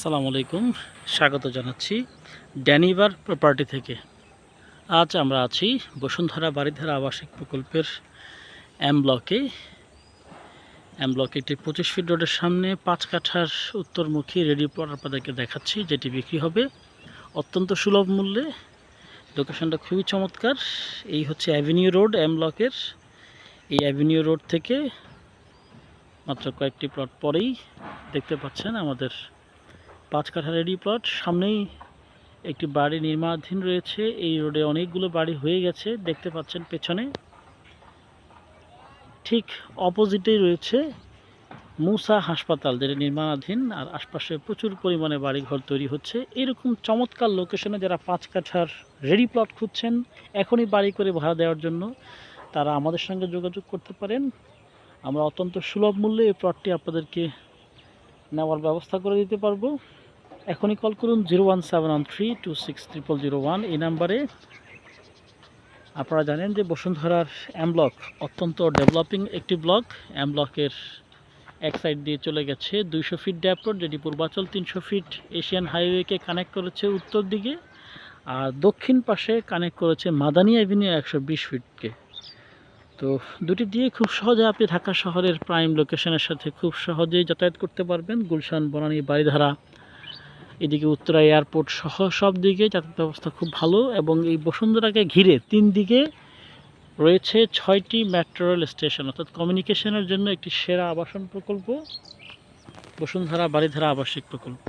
আসসালামু আলাইকুম। স্বাগত জানাচ্ছি ড্যানিভার প্রপার্টি থেকে। আজ আমরা আছি বসুন্ধরা বাড়িধারা আবাসিক প্রকল্পের এম ব্লকে এম ব্লকে একটি পঁচিশ ফিট রোডের সামনে পাঁচ কাঠার উত্তরমুখী রেডি প্লট আপনাদেরকে দেখাচ্ছি, যেটি বিক্রি হবে অত্যন্ত সুলভ মূল্যে। লোকেশনটা খুবই চমৎকার। এই হচ্ছে অ্যাভিনিউ রোড এম ব্লকের এই অ্যাভিনিউ রোড থেকে মাত্র কয়েকটি প্লট পরেই দেখতে পাচ্ছেন আমাদের পাঁচ রেডি প্লট। সামনেই একটি বাড়ি নির্মাণাধীন রয়েছে। এই রোডে অনেকগুলো বাড়ি হয়ে গেছে, দেখতে পাচ্ছেন পেছনে। ঠিক অপোজিটেই রয়েছে মুসা হাসপাতাল, যেটা নির্মাণাধীন, আর আশপাশে প্রচুর পরিমাণে বাড়িঘর তৈরি হচ্ছে। এরকম চমৎকার লোকেশনে যারা পাঁচ কাঠার রেডি প্লট খুঁজছেন, এখনই বাড়ি করে ভাড়া দেওয়ার জন্য তারা আমাদের সঙ্গে যোগাযোগ করতে পারেন। আমরা অত্যন্ত সুলভ মূল্যে এই প্লটটি আপনাদেরকে নেওয়ার ব্যবস্থা করে দিতে পারব। এখনই কল করুন zero one seven one three two six triple zero one. এই নাম্বারে আপনারা জানেন যে বসুন্ধরার এম ব্লক অত্যন্ত ডেভেলপিং একটি ব্লক। এম ব্লকের এক সাইড দিয়ে চলে গেছে দুইশো ফিট ড্যাপ রোড, যেটি পূর্বাচল তিনশো ফিট এশিয়ান হাইওয়েকে কানেক্ট করেছে উত্তর দিকে আর দক্ষিণ পাশে কানেক্ট করেছে মাদানী অ্যাভিনিউ একশো বিশ ফিটকে। তো দুটি দিয়ে খুব সহজে আপনি ঢাকা শহরের প্রাইম লোকেশনের সাথে খুব সহজেই যাতায়াত করতে পারবেন। গুলশান, বনানী বাড়িধারা এদিকে উত্তরা এয়ারপোর্ট সহ সব দিকে যাতায়াত ব্যবস্থা খুব ভালো এবং এই বসুন্ধরাকে ঘিরে তিন দিকে রয়েছে ছয়টি মেট্রো রেল স্টেশন, অর্থাৎ কমিউনিকেশনের জন্য একটি সেরা আবাসন প্রকল্প, বসুন্ধরা বাড়িধারা আবাসিক প্রকল্প।